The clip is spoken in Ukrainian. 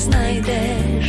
знайдеш.